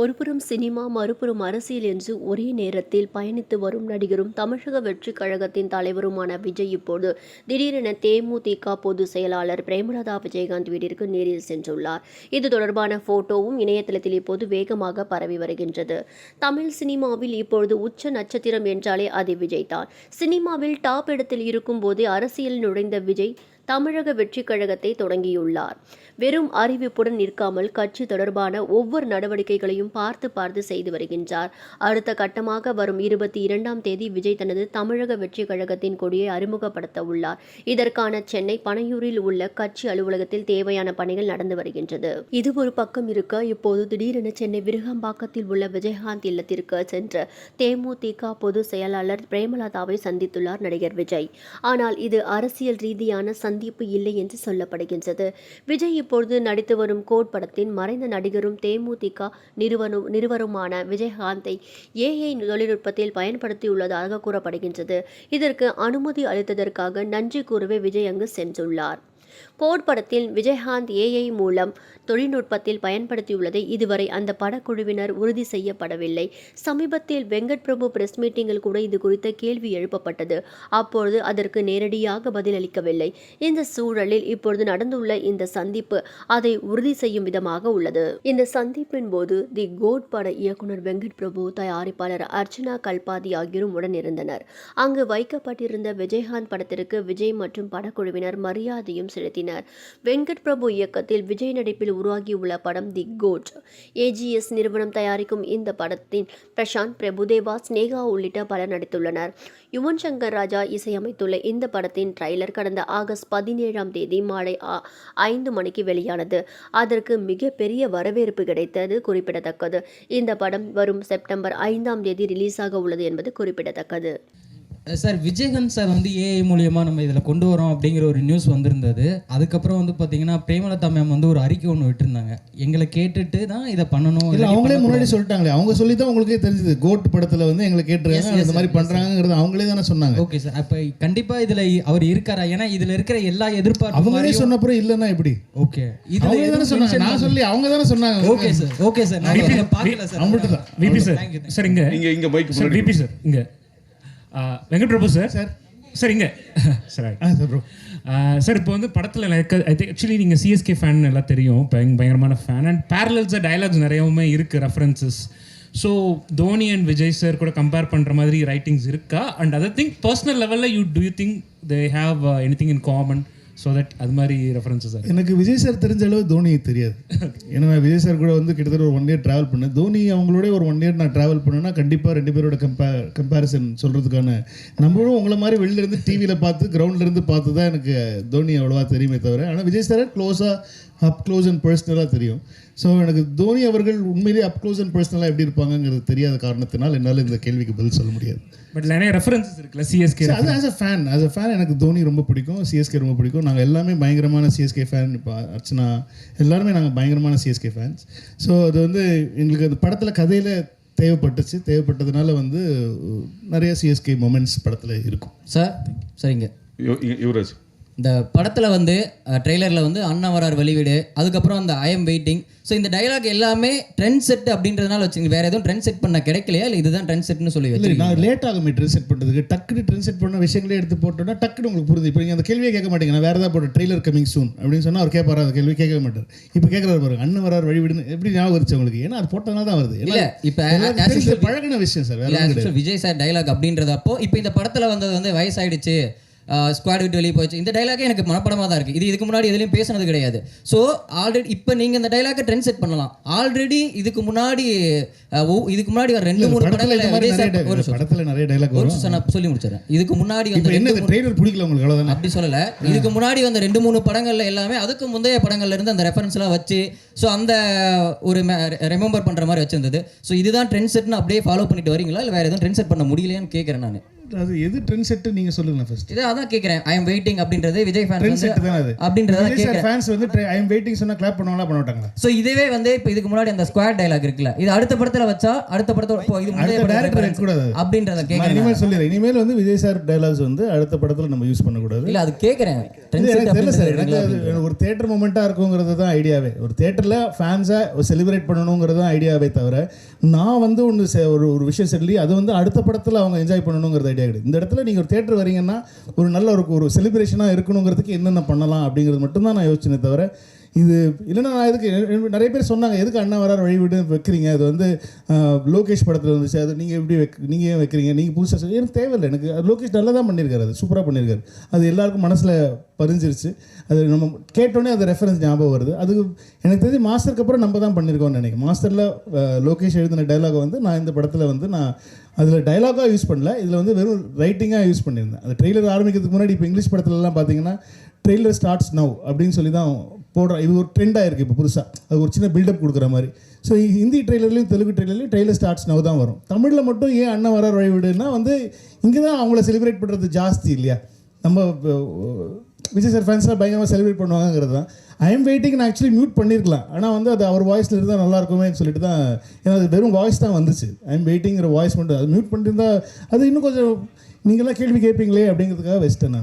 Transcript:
ஒருபுறம் சினிமா மறுபுறம் அரசியல் என்று ஒரே நேரத்தில் பயணித்து வரும் நடிகரும் தமிழக வெற்றி கழகத்தின் தலைவருமான விஜய் இப்போது திடீரென தேமுதிக பொதுச் செயலாளர் பிரேமலதா விஜயகாந்த் வீட்டிற்கு நேரில் சென்றுள்ளார். இது தொடர்பான போட்டோவும் இணையதளத்தில் இப்போது வேகமாக பரவி வருகின்றது. தமிழ் சினிமாவில் இப்பொழுது உச்ச நட்சத்திரம் என்றாலே அது விஜய் தான் சினிமாவில் டாப் இடத்தில் இருக்கும் போதே அரசியல் நுழைந்த விஜய் தமிழக வெற்றி கழகத்தை தொடங்கியுள்ளார். வெறும் அறிவிப்புடன் நிற்காமல் கட்சி தொடர்பான ஒவ்வொரு நடவடிக்கைகளையும் பார்த்து பார்த்து செய்து வருகின்றார். அடுத்த கட்டமாக வரும் இருபத்தி இரண்டாம் தேதி விஜய் தனது தமிழக வெற்றி கழகத்தின் கொடியை அறிமுகப்படுத்த உள்ளார். இதற்கான சென்னை பனையூரில் உள்ள கட்சி அலுவலகத்தில் தேவையான பணிகள் நடந்து வருகின்றது. இது ஒரு பக்கம் இருக்க இப்போது திடீரென சென்னை விருகம்பாக்கத்தில் உள்ள விஜயகாந்த் இல்லத்திற்கு சென்ற தேமுதிக பொதுச் செயலாளர் பிரேமலதாவை சந்தித்துள்ளார் நடிகர் விஜய். ஆனால் இது அரசியல் ரீதியான சந்திப்பு இல்லை என்று சொல்லப்படுகின்றது. விஜய் இப்பொழுது நடித்து வரும் கோட் படத்தின் மறைந்த நடிகரும் தேமுதிக நிறுவனம் நிறுவருமான விஜயகாந்தை ஏஐ தொழில்நுட்பத்தில் பயன்படுத்தியுள்ளதாக கூறப்படுகின்றது. இதற்கு அனுமதி அளித்ததற்காக நன்றி கூறவே விஜய் அங்கு சென்றுள்ளார். போர் படத்தில் விஜயகாந்த் ஏஐ மூலம் தொழில்நுட்பத்தில் பயன்படுத்தியுள்ளதை இதுவரை அந்த படக்குழுவினர் உறுதி செய்யப்படவில்லை. சமீபத்தில் வெங்கட் பிரபு பிரஸ் மீட்டிங்கில் கூட இது குறித்த கேள்வி எழுப்பப்பட்டது. அப்பொழுது அதற்கு நேரடியாக பதிலளிக்கவில்லை. இந்த சூழலில் இப்பொழுது நடந்துள்ள இந்த சந்திப்பு அதை உறுதி செய்யும் விதமாக உள்ளது. இந்த சந்திப்பின் போது தி கோட் பட இயக்குனர் வெங்கட் பிரபு தயாரிப்பாளர் அர்ச்சனா கல்பாதி ஆகியோரும் உடன் இருந்தனர் அங்கு வைக்கப்பட்டிருந்த விஜயகாந்த் படத்திற்கு விஜய் மற்றும் படக்குழுவினர் மரியாதையும் செலுத்தினர். வெங்கட் பிரபு இயக்கத்தில் விஜய் நடிப்பில் உருவாகியுள்ள படம் தி கோட். ஏஜிஎஸ் நிறுவனம் தயாரிக்கும் இந்த படத்தின் பிரசாந்த் பிரபுதேவா ஸ்னேகா உள்ளிட்ட பலர் நடித்துள்ளனர். யுவன் சங்கர் ராஜா இசையமைத்துள்ள இந்த படத்தின் ட்ரைலர் கடந்த ஆகஸ்ட் பதினேழாம் தேதி மாலை ஐந்து மணிக்கு வெளியானது. அதற்கு மிகப்பெரிய வரவேற்பு கிடைத்தது குறிப்பிடத்தக்கது. இந்த படம் வரும் செப்டம்பர் ஐந்தாம் தேதி ரிலீஸ் ஆக உள்ளது என்பது குறிப்பிடத்தக்கது. சார் விஜயகாந்த் சார் வந்து ஏஐ மூலியமாக நம்ம இதில் கொண்டு வரோம் அப்படிங்கிற ஒரு நியூஸ் வந்திருந்தது. அதுக்கப்புறம் வந்து பார்த்தீங்கன்னா பிரேமலதா மேம் வந்து ஒரு அறிக்கை ஒன்று விட்டுருந்தாங்க. எங்களை கேட்டுட்டு தான் இதை பண்ணணும் இல்ல அவங்களே. முன்னாடி சொல்லிட்டாங்களே. அவங்க சொல்லி தான் உங்களுக்கே தெரிஞ்சது. கோட் படத்துல வந்து எங்களை கேட்டுருக்காங்க. இந்த மாதிரி பண்றாங்கிறது அவங்களே தானே சொன்னாங்க. ஓகே சார் அப்போ கண்டிப்பாக இதில் அவர் இருக்காரா? ஏன்னா இதில் இருக்கிற எல்லா எதிர்பார்ப்பு அவங்களே சொன்ன அப்புறம் இல்லைன்னா எப்படி? ஓகே அவங்களே தானே சொன்னாங்க. நான் சொல்லி அவங்க தானே சொன்னாங்க. ஓகே சார் ஓகே சார் நான் இதை பார்க்கல சார் அவங்கள்ட்ட தான் விபி சார் சார் இங்க இங்க இங்க மைக் சார் விபி சார் இங்க. Venkat Prabhu sir? Sir. Sir இங்க. சார் ஆ சார் ப்ரோ சார் இப்போ வந்து படத்தில் ஐ திங்க் ஆக்சுவலி நீங்கள் சிஎஸ்கே ஃபேன் எல்லாம் தெரியும். பயங்க- பயங்கரமான ஃபேன் அண்ட் பேரலல்ஸாக டயலாக்ஸ் நிறையவுமே இருக்குது references so Dhoni and Vijay sir கூட கம்பேர் பண்ணுற மாதிரி ரைட்டிங்ஸ் இருக்கா? அண்ட் அதர் திங்க் பர்சனல் லெவலில் you do you think they have any thing in common so that அது மாதிரி ரெஃபரன்சஸ் எனக்கு விஜய் சார் தெரிஞ்ச அளவு தோனி தெரியாது. ஏன்னா நான் விஜய் சார் கூட வந்து கிட்டத்தட்ட ஒரு ஒன் இயர் ட்ராவல் பண்ணேன் தோனி அவங்களோட ஒரு ஒன் இயர் நான் ட்ராவல் பண்ணேன்னா கண்டிப்பாக ரெண்டு பேரோட கம்பே கம்பேரிசன் சொல்கிறதுக்கான நம்மளும் உங்களை மாதிரி வெளில இருந்து டிவியில் பார்த்து கிரவுண்ட்ல இருந்து பார்த்து தான் எனக்கு தோனி அவ்வளோவா தெரியுமே தவிர ஆனால் விஜய் சார் க்ளோஸாக அப் க்ளோஸ் அண்ட் பர்சனலாக தெரியும். ஸோ எனக்கு தோனி அவர்கள் உண்மையிலேயே அப் க்ளோஸ் அண்ட் பர்சனலாக எப்படி இருப்பாங்கங்கிறது தெரியாத காரணத்தினால் என்னால் இந்த கேள்விக்கு பதில் சொல்ல முடியாது. பட் நிறைய ரெஃபரன்சஸ் இருக்குல்ல சிஎஸ்கே சரி, அது as a fan as a fan எனக்கு தோனி ரொம்ப பிடிக்கும் சிஎஸ்கே ரொம்ப பிடிக்கும். நாங்கள் எல்லாமே பயங்கரமான சிஎஸ்கே ஃபேன் இப்போ அர்ச்சனா எல்லாருமே நாங்கள் பயங்கரமான சிஎஸ்கே ஃபேன்ஸ் ஸோ அது வந்து எங்களுக்கு அந்த படத்தில் கதையில் தேவைப்பட்டுச்சு. தேவைப்பட்டதுனால வந்து நிறைய சிஎஸ்கே மொமெண்ட்ஸ் படத்தில் இருக்கும். சார் சரிங்க. யுவராஜ் இந்த படத்தில் வந்து ட்ரெய்லரில் வந்து அண்ணா வரார் வெளிவீடு அதுக்கப்புறம் அந்த ஐ எம் வெயிட்டிங் ஸோ இந்த டயலாக் எல்லாமே ட்ரெண்ட் செட் அப்படின்றதுனால வச்சுங்க வேற எதுவும் ட்ரெண்ட் செட் பண்ண கிடைக்கலையா? இல்லை இதுதான் ட்ரெண்ட் செட்னு சொல்லி இல்லை நான் லேட் ஆகுமே ட்ரெண்ட் செட் பண்ணுறதுக்கு டக்குனு ட்ரெண்ட் செட் பண்ண விஷயங்களே எடுத்து போட்டோன்னா டக்குனு உங்களுக்கு புரியுது. இப்போ நீங்கள் அந்த கேள்வியே கேட்க மாட்டீங்க. நான் வேறு ஏதாவது போட்டு ட்ரெய்லர் கமிங் சூன் அப்படின்னு சொன்னால் அவர் கேட்பாரா அந்த கேள்வி கேட்கவே மாட்டார். இப்போ கேட்குறாரு பாருங்க. அண்ணன் வரார் வழிவிடுன்னு எப்படி ஞாபகம் வருச்சு உங்களுக்கு? ஏன்னா அது போட்டதுனால தான் வருது. இல்ல, இப்ப பழகின விஷயம் சார். விஜய் சார் டைலாக் அப்படின்றது அப்போ இப்போ இந்த படத்தில் வந்தது வந்து வயசாயிடுச்சு. ஸ்குவாட் விட்டு வெளியே போச்சு இந்த டைலாக்கே எனக்கு மனப்படமாக தான் இருக்குது இது இதுக்கு முன்னாடி எதுலையும் பேசுனது கிடையாது. ஸோ ஆல்ரெடி இப்போ நீங்கள் இந்த டைலாக்கை ட்ரெண்ட் செட் பண்ணலாம். ஆல்ரெடி இதுக்கு முன்னாடி இதுக்கு முன்னாடி ஒரு ரெண்டு மூணு படங்கள் ஒரு. படத்துல நிறைய டைலாக் ஒரு நான் சொல்லி முடிச்சிடறேன். இதுக்கு முன்னாடி வந்து என்ன ட்ரெய்லர் பிடிக்கல உங்களுக்கு? அவ்வளவுதானே? அப்படி சொல்லல. இதுக்கு முன்னாடி வந்த ரெண்டு மூணு படங்கள்ல எல்லாமே அதுக்கு முந்தைய படங்கள்ல இருந்து அந்த ரெஃபரன்ஸ் எல்லாம் வச்சு ஸோ அந்த ஒரு ரிமெம்பர் பண்ற மாதிரி வச்சிருந்தது. ஸோ இதுதான் ட்ரெண்ட் செட்னு அப்படியே ஃபாலோ பண்ணிட்டு வரீங்களா? இல்லை வேற எதுவும் ட்ரெண்ட் செட் பண்ண முடியலையான்னு கேட்கறேன் நான். அது எது ட்ரெண்ட் செட்டு நீங்கள் சொல்லுங்களேன் ஃபர்ஸ்ட் இதை அதான் கேட்குறேன் ஐ எம் வெயிட்டிங் அப்படின்றது விஜய் ட்ரெண்ட் ஃபேன்ஸ் செட்டு தானே அது? அப்படின்றத கேட்குறேன் ஃபேன்ஸ் வந்து ஐ எம் வெயிட்டிங் சொன்னால் கிளாப் பண்ணுவாங்களா பண்ண மாட்டாங்களா? ஸோ இதுவே வந்து இப்போ இதுக்கு முன்னாடி அந்த ஸ்குவாட் டைலாக் இருக்குல்ல. இது அடுத்த படத்துல வச்சா அடுத்த படத்தோட இப்போ இது படத்தோட டேரக்டர் reference இருக்கக்கூடாது. அப்படின்றத நான் கேட்குறேன் இனிமேல் சொல்லிடுறேன். இனிமேல் வந்து விஜய் சார் டைலாக்ஸ் வந்து அடுத்த படத்தில் நம்ம யூஸ் பண்ணக்கூடாது. இல்ல அது கேட்குறேன் இது எனக்கு தெரியல சார் எனக்கு ஒரு தேட்டர் மூமெண்ட்டாக இருக்குங்கிறது தான் ஐடியாவே ஒரு தேட்டரில் ஃபேன்ஸை செலிப்ரேட் பண்ணணுங்கிறது தான் ஐடியாவே தவிர நான் வந்து ஒன்று ஒரு ஒரு விஷயம் சொல்லி அது வந்து அடுத்த படத்தில் அவங்க என்ஜாய் பண்ணணுங்கிறது ஐடியா கிடையாது இந்த இடத்துல நீங்கள் ஒரு தேட்டர் வரீங்கன்னா ஒரு நல்ல ஒரு ஒரு செலிப்ரேஷனாக இருக்கணுங்கிறதுக்கு என்னென்ன பண்ணலாம் அப்படிங்கிறது மட்டும்தான் நான் யோசிச்சேனே தவிர இது இல்லைன்னா நான் இதுக்கு நிறைய பேர் சொன்னாங்க எதுக்கு அண்ணா வரார் வழி விட்டு வைக்கிறீங்க? அது வந்து லோகேஷ் படத்தில் வந்துச்சு. அது நீங்கள் எப்படி வைக் நீங்கள் ஏன் வைக்கிறீங்க? நீங்கள் புதுசாக சொல்லி எனக்கு தேவையில்லை. எனக்கு அது லோகேஷ் நல்லா தான் பண்ணியிருக்காரு. அது சூப்பராக பண்ணியிருக்காரு. அது எல்லாருக்கும் மனசில் பதிஞ்சிருச்சு அது நம்ம கேட்டோன்னே அது ரெஃபரன்ஸ் ஞாபகம் வருது. அது எனக்கு தெரிஞ்சு மாஸ்டருக்கு அப்புறம் நம்ம தான் பண்ணியிருக்கோம்னு நினைக்கிறேன். மாஸ்டரில் லோகேஷ் எழுதின டைலாகை வந்து நான் இந்த படத்தில் வந்து நான் அதில் டைலாகாக யூஸ் பண்ணல. இதில் வந்து வெறும் ரைட்டிங்காக யூஸ் பண்ணியிருந்தேன். அந்த ட்ரெய்லர் ஆரம்பிக்கிறதுக்கு முன்னாடி இப்போ இங்கிலீஷ் படத்துலலாம் பார்த்தீங்கன்னா ட்ரெய்லர் ஸ்டார்ட்ஸ் நவ் அப்படின்னு சொல்லி தான் போடுற இது ஒரு ட்ரெண்டாக இருக்குது இப்போ புதுசாக அது ஒரு சின்ன பில்டப் கொடுக்குற மாதிரி. ஸோ ஹிந்தி ட்ரெய்லர்லையும் தெலுங்கு ட்ரெய்லர்லையும் ட்ரெய்லர் ஸ்டார்ட்ஸ் நவ் தான் வரும். தமிழில் மட்டும் ஏன் அண்ணன் வர வழிவிடுன்னா வந்து இங்கே தான் அவங்கள செலிப்ரேட் பண்ணுறது ஜாஸ்தி இல்லையா? நம்ம விஜய் சார் ஃபேன்ஸ்லாம் பயங்கரமாக செலிப்ரேட் பண்ணுவாங்கங்கிறது தான். ஐ எம் வெயிட்டிங் நான் ஆக்சுவலி மியூட் பண்ணியிருக்கலாம் ஆனால் வந்து அது அவர் வாய்ஸில் இருந்தால் நல்லா இருக்குமேன்னு சொல்லிட்டு தான் ஏன்னா அது வெறும் வாய்ஸ் தான் வந்துச்சு. ஐ எம் வெயிட்டிங்கிற வாய்ஸ் மட்டும் அது மியூட் பண்ணியிருந்தா அது இன்னும் கொஞ்சம் நீங்களாம் கேள்வி கேட்பீங்களே அப்படிங்கிறதுக்காக வச்சிட்டேன் நான்